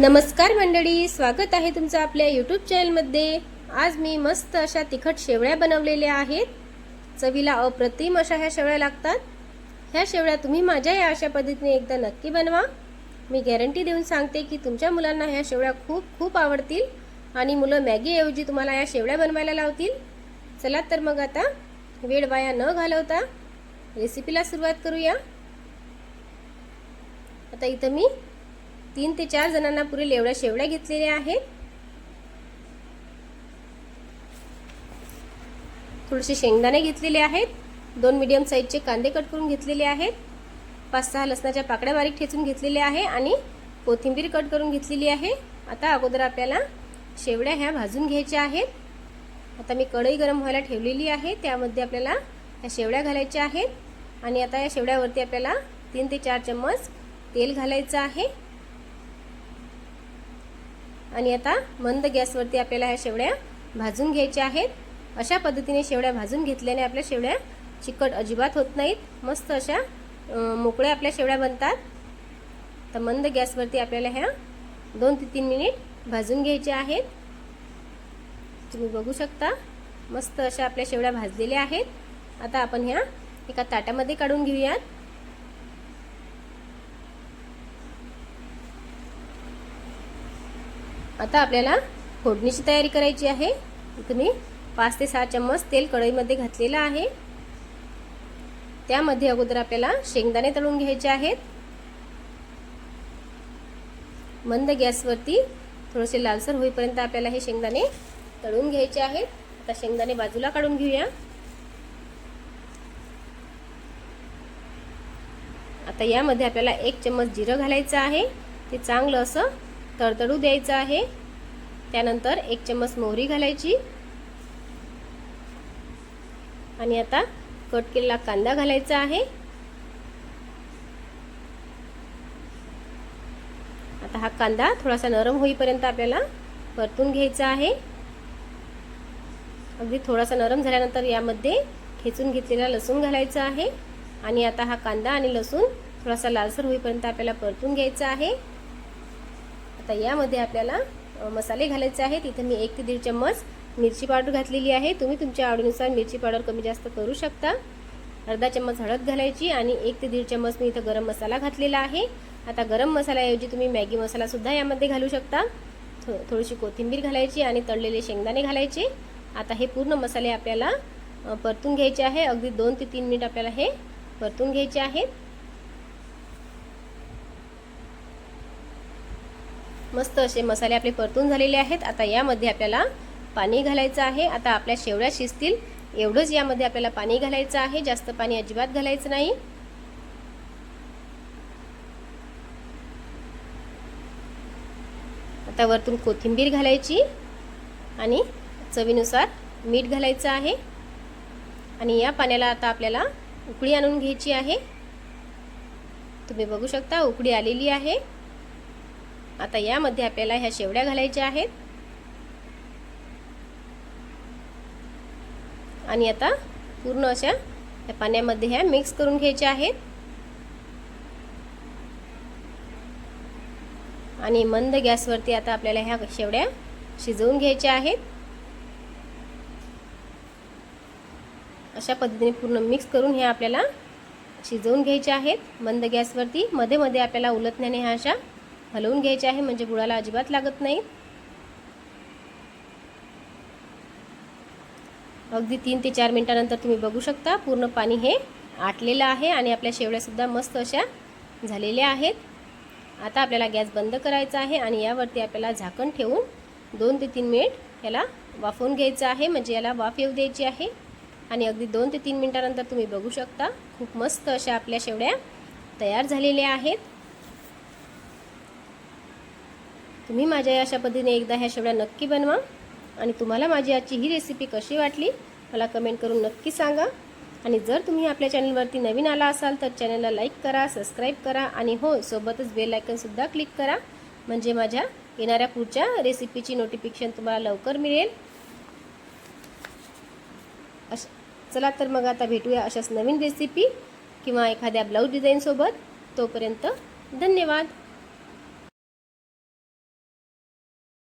नमस्कार मंडळी स्वागत आहे तुमचं आपल्या यूट्यूब चॅनलमध्ये आज मी मस्त अशा तिखट शेवळ्या बनवलेल्या आहेत. चवीला अप्रतिम अशा ह्या शेवळ्या लागतात. ह्या शेवळ्या तुम्ही माझ्या या अशा पद्धतीने एकदा नक्की बनवा. मी गॅरंटी देऊन सांगते की तुमच्या मुलांना ह्या शेवळ्या खूप खूप आवडतील आणि मुलं मॅगीऐवजी तुम्हाला या शेवळ्या बनवायला लावतील. चला तर मग आता वेळ वाया न घालवता रेसिपीला सुरुवात करूया. आता इथं मी तीन ते चार जणांना पुरेल एवढ्या शेवड्या घेतलेल्या आहेत. थोडेसे शेंगदाणे घेतलेले आहेत. दोन मीडियम साईजचे कांदे कट करून घेतलेले आहेत. पाच सहा लसणाच्या पाकड्या बारीक ठेचून घेतलेल्या आहे आणि कोथिंबीर कट करून घेतलेली आहे. आता अगोदर आपल्याला शेवड्या ह्या भाजून घ्यायच्या आहेत. आता मी कढई गरम व्हायला ठेवलेली आहे. त्यामध्ये आपल्याला ह्या शेवड्या घालायच्या आहेत. आणि आता या शेवड्यावरती आपल्याला तीन ते चार चम्मच तेल घालायचं आहे. आणि आता मंद गॅसवरती आपल्याला ह्या शेवड्या भाजून घ्यायच्या आहेत. अशा पद्धतीने शेवड्या भाजून घेतल्याने आपल्या शेवड्या चिकट अजिबात होत नाहीत. मस्त अशा मोकळ्या आपल्या शेवड्या बनतात. तर मंद गॅसवरती आपल्याला ह्या दोन ते तीन मिनिट भाजून घ्यायच्या आहेत. तुम्ही बघू शकता मस्त अशा आपल्या शेवड्या भाजलेल्या आहेत. आता आपण ह्या एका ताटामध्ये काढून घेऊयात. आता आपल्याला फोडणीची तयारी करायची आहे. इथं मी पाच ते सहा चम्मच तेल कढईमध्ये घातलेलं आहे. त्यामध्ये अगोदर आपल्याला शेंगदाणे तळून घ्यायचे आहेत. मंद गॅसवरती थोडेसे लालसर होईपर्यंत आपल्याला हे शेंगदाणे तळून घ्यायचे आहेत. आता शेंगदाणे बाजूला काढून घेऊया. आता यामध्ये आपल्याला एक चम्मच जिरं घालायचं आहे. ते चांगलं असं तडतडू द्यायचं आहे. त्यानंतर एक चम्मच मोहरी घालायची. आणि आता कट केलेला कांदा घालायचा आहे. आता हा कांदा थोडासा नरम होईपर्यंत आपल्याला परतून घ्यायचा आहे. अगदी थोडासा नरम झाल्यानंतर यामध्ये ठेचून घेतलेला लसूण घालायचा आहे. आणि आता हा कांदा आणि लसूण थोडासा लालसर होईपर्यंत आपल्याला परतून घ्यायचा आहे. आता यामध्ये आपल्याला मसाले घालायचे आहेत. इथे मी एक ते दीड चम्मच मिरची पावडर घातलेली आहे. तुम्ही तुमच्या आवडीनुसार मिरची पावडर कमी जास्त करू शकता. अर्धा चम्मच हळद घालायची आणि एक ते दीड चम्मच मी इथं गरम मसाला घातलेला आहे. आता गरम मसाल्याऐवजी तुम्ही मॅगी मसालासुद्धा यामध्ये घालू शकता. थो थोडीशी कोथिंबीर घालायची आणि तळलेले शेंगदाणे घालायचे. आता हे पूर्ण मसाले आपल्याला परतून घ्यायचे आहे. अगदी दोन ते तीन मिनिट आपल्याला हे परतून घ्यायचे आहेत. मस्त असे मसाले आपले परतून झालेले आहेत. आता यामध्ये आपल्याला पाणी घालायचं आहे. आता आपल्या शेवड्या शिजतील. एवढंच यामध्ये आपल्याला पाणी घालायचं आहे. जास्त पाणी अजिबात घालायचं नाही. आता वरतून कोथिंबीर घालायची आणि चवीनुसार मीठ घालायचं आहे. आणि या पाण्याला आता आपल्याला उकळी आणून घ्यायची आहे. तुम्ही बघू शकता उकळी आलेली आहे. आता यामध्ये आपल्याला ह्या शेवड्या घालायच्या आहेत. आणि आता पूर्ण अशा या पाण्यामध्ये ह्या मिक्स करून घ्यायच्या आहेत. आणि मंद गॅसवरती आता आपल्याला ह्या शेवड्या शिजवून घ्यायच्या आहेत. अशा पद्धतीने पूर्ण मिक्स करून ह्या आपल्याला शिजवून घ्यायच्या आहेत. मंद गॅसवरती मध्ये मध्ये आपल्याला उलटण्याने ह्या अशा हलवून घ्यायचे आहे म्हणजे गुळाला अजिबात लागत नाही. अगदी तीन ते चार मिनटानंतर तुम्ही बघू शकता पूर्ण पाणी हे आटलेलं आहे आणि आपल्या शेवड्यासुद्धा मस्त अशा झालेल्या आहेत. आता आपल्याला गॅस बंद करायचा आहे आणि यावरती आपल्याला झाकण ठेवून दोन ते तीन मिनिट याला वाफवून घ्यायचं आहे म्हणजे याला वाफ येऊ द्यायची आहे. आणि अगदी दोन ते तीन मिनटानंतर तुम्ही बघू शकता खूप मस्त अशा आपल्या शेवड्या तयार झालेल्या आहेत. तुम्ही माझ्या अशा पद्धतीने एकदा ह्या शेवड्या नक्की बनवा आणि तुम्हाला माझी आजची ही रेसिपी कशी वाटली मला कमेंट करून नक्की सांगा. आणि जर तुम्ही आपल्या चॅनलवरती नवीन आला असाल तर चॅनलला लाईक करा सबस्क्राईब करा आणि हो सोबतच बेल आयकनसुद्धा क्लिक करा. म्हणजे माझ्या येणाऱ्या पुढच्या रेसिपीची नोटिफिकेशन तुम्हाला लवकर मिळेल. अश चला तर मग आता भेटूया अशाच नवीन रेसिपी किंवा एखाद्या ब्लाऊज डिझाईनसोबत तोपर्यंत धन्यवाद.